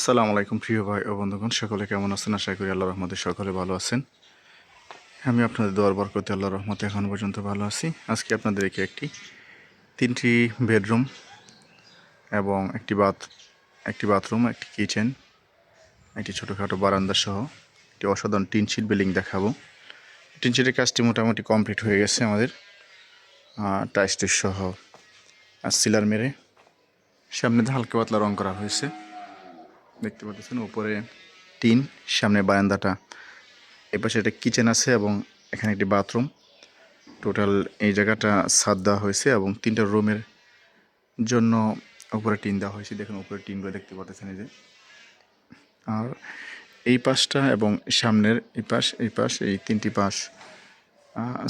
আসসালামু আলাইকুম প্রিয় ভাই ও বন্ধুগণ, সকলে কেমন আছেন? আশা করি আল্লাহ রহমতে সকলে ভালো আছেন। আমি আপনাদের দোয়ার বরকতে আল্লাহ রহমতে এখন পর্যন্ত ভালো আছি। আজকে আপনাদেরকে একটি, তিনটি বেডরুম এবং একটি বাথ, একটি বাথরুম, একটি কিচেন, একটি ছোটোখাটো বারান্দা সহ একটি অসাধারণ টিনশিট বিল্ডিং দেখাবো। টিনশিটের কাজটি মোটামুটি কমপ্লিট হয়ে গেছে আমাদের। টাইস টুস সহ, আর সিলার মেরে সামনে হালকা পাতলা রং করা হয়েছে। দেখতে পাচ্ছেন, উপরে টিন, সামনে বারান্দাটা। এপাশে একটা কিচেন আছে এবং এখানে একটি বাথরুম। টোটাল এই জায়গাটা সাদ দেওয়া হয়েছে এবং তিনটা রুমের জন্য উপরে টিন দেওয়া হয়েছে। দেখুন, উপরে টিনগুলো দেখতে পাচ্ছেন এই যে। আর এই পাশটা এবং সামনের এই পাশ এই পাশ, এই তিনটি পাশ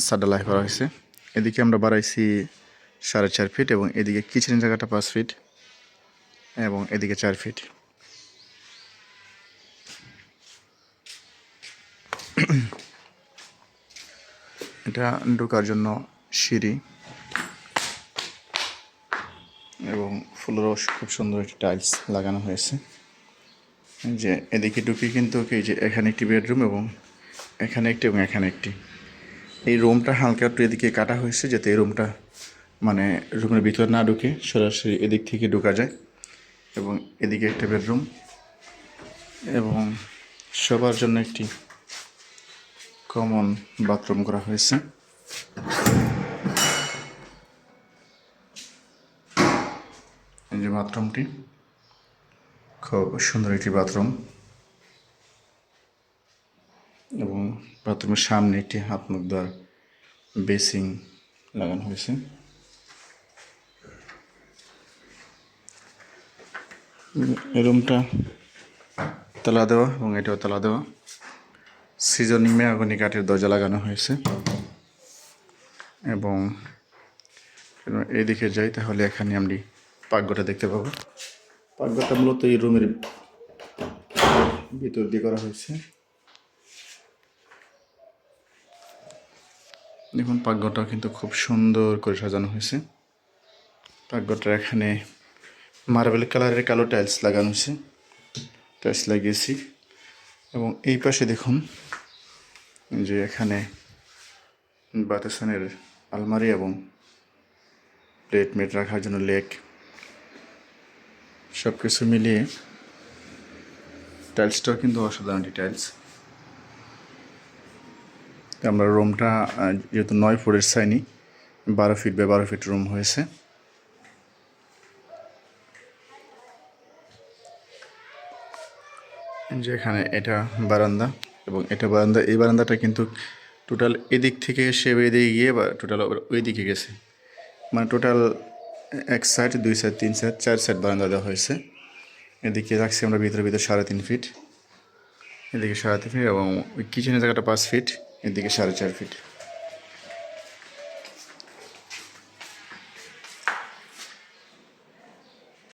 সাডালাই করা হয়েছে। এদিকে আমরা বাড়াইছি সাড়ে চার ফিট এবং এদিকে কিচেনের জায়গাটা পাঁচ ফিট এবং এদিকে চার ফিট। এটা ঢোকার জন্য সিঁড়ি। এবং ফুলেরও খুব সুন্দর একটি টাইলস লাগানো হয়েছে। যে এদিকে ঢুকে কিন্তু এই যে এখানে একটি বেডরুম এবং এখানে একটি এবং এখানে একটি। এই রুমটা হালকা একটু এদিকে কাটা হয়েছে যাতে এই রুমটা মানে রুমের ভিতরে না ঢুকে সরাসরি এদিক থেকে ঢোকা যায়। এবং এদিকে একটা বেডরুম এবং সবার জন্য একটি কমন বাথরুম করা হয়েছে। এই যে বাথরুমটি, খুব সুন্দর একটি বাথরুম। এবং বাথরুমের সামনে একটি হাত মুখ ধোয়ার বেসিং লাগানো হয়েছে। রুমটা তালা দেওয়া এবং এটাও তালা দেওয়া। সিজনিং মেয়াগনি কাঠের দরজা লাগানো হয়েছে। এবং এইদিকে যাই, তাহলে এখানে আমি পাকঘরটা দেখতে পাবো। পাকঘরটা মূলত এই রুমের ভিতর দিয়ে করা হয়েছে। দেখুন, পাকঘরটাও কিন্তু খুব সুন্দর করে সাজানো হয়েছে। পাকঘরটা এখানে মার্বেল কালারের কালো টাইলস লাগানো হয়েছে। টাইলস লাগিয়েছি। এবং এই পাশে দেখুন যে এখানে বাতাসানের আলমারি এবং প্লেট মেট রাখার জন্য লেক সব কিছু মিলিয়ে টাইলসটাও কিন্তু অসাধারণ টাইলস আমরা রুমটা যেহেতু নয় ফুটের চাইনি বারো ফিট বাই বারো ফিট রুম হয়েছে। যে এখানে এটা বারান্দা। এবং এটা বারান্দা, এই বারান্দাটা কিন্তু টোটাল এদিক থেকে এসে এদিকে গিয়ে বা টোটাল ওই দিকে গেছে। মানে টোটাল এক সাইড দুই সাইড তিন সাইড চার সাইড বারান্দা দেওয়া হয়েছে। এদিকে রাখছি আমরা ভিতরে ভিতরে সাড়ে তিন ফিট এদিকে সাড়ে তিন ফিট এবং ওই কিচেনের জায়গাটা পাঁচ ফিট এদিকে সাড়ে চার ফিট